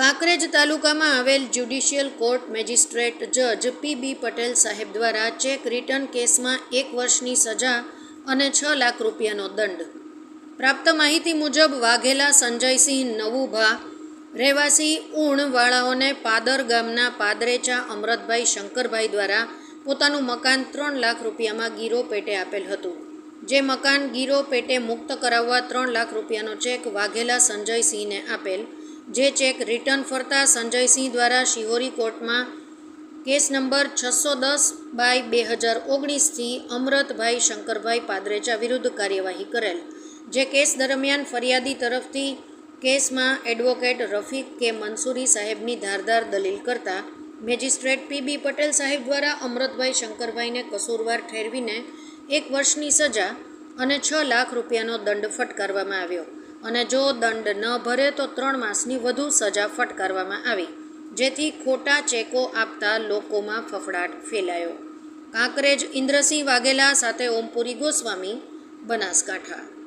કાંકરેજ તાલુકામાં આવેલ judicial court magistrate જજ પી બી પટેલ સાહેબ દ્વારા ચેક રિટર્ન કેસમાં એક વર્ષની સજા અને છ લાખ રૂપિયાનો દંડ. પ્રાપ્ત માહિતી મુજબ વાઘેલા સંજયસિંહ નવુભા, રહેવાસી ઊણવાળાઓને પાદર ગામના પાદરેચા અમરતભાઈ શંકરભાઈ દ્વારા પોતાનું મકાન ત્રણ લાખ રૂપિયામાં ગીરો પેટે આપેલ હતું. જે મકાન ગીરો પેટે મુક્ત કરાવવા ત્રણ લાખ રૂપિયાનો ચેક વાઘેલા સંજયસિંહને આપેલ જે ચેક રિટર્ન ફરતા સંજયસિંહ દ્વારા શિહોરી કોર્ટમાં કેસ નંબર છસો દસ બાય બે હજાર ઓગણીસથી અમરતભાઈ શંકરભાઈ પાદરેચા વિરુદ્ધ કાર્યવાહી કરેલ. જે કેસ દરમિયાન ફરિયાદી તરફથી કેસમાં એડવોકેટ રફીક કે મંસૂરી સાહેબની ધારદાર દલીલ કરતા મેજિસ્ટ્રેટ પી બી પટેલ સાહેબ દ્વારા અમરતભાઈ શંકરભાઈને કસૂરવાર ઠેરવીને એક વર્ષની સજા અને છ લાખ રૂપિયાનો દંડ ફટકારવામાં આવ્યો. અને જો દંડ ન ભરે તો ત્રણ માસની વધુ સજા ફટકારવામાં આવી. જેથી ખોટા ચેકો આપતા લોકોમાં ફફડાટ ફેલાયો. કાંકરેજ ઇન્દ્રસિંહ વાઘેલા સાથે ઓમપુરી ગોસ્વામી, બનાસકાંઠા.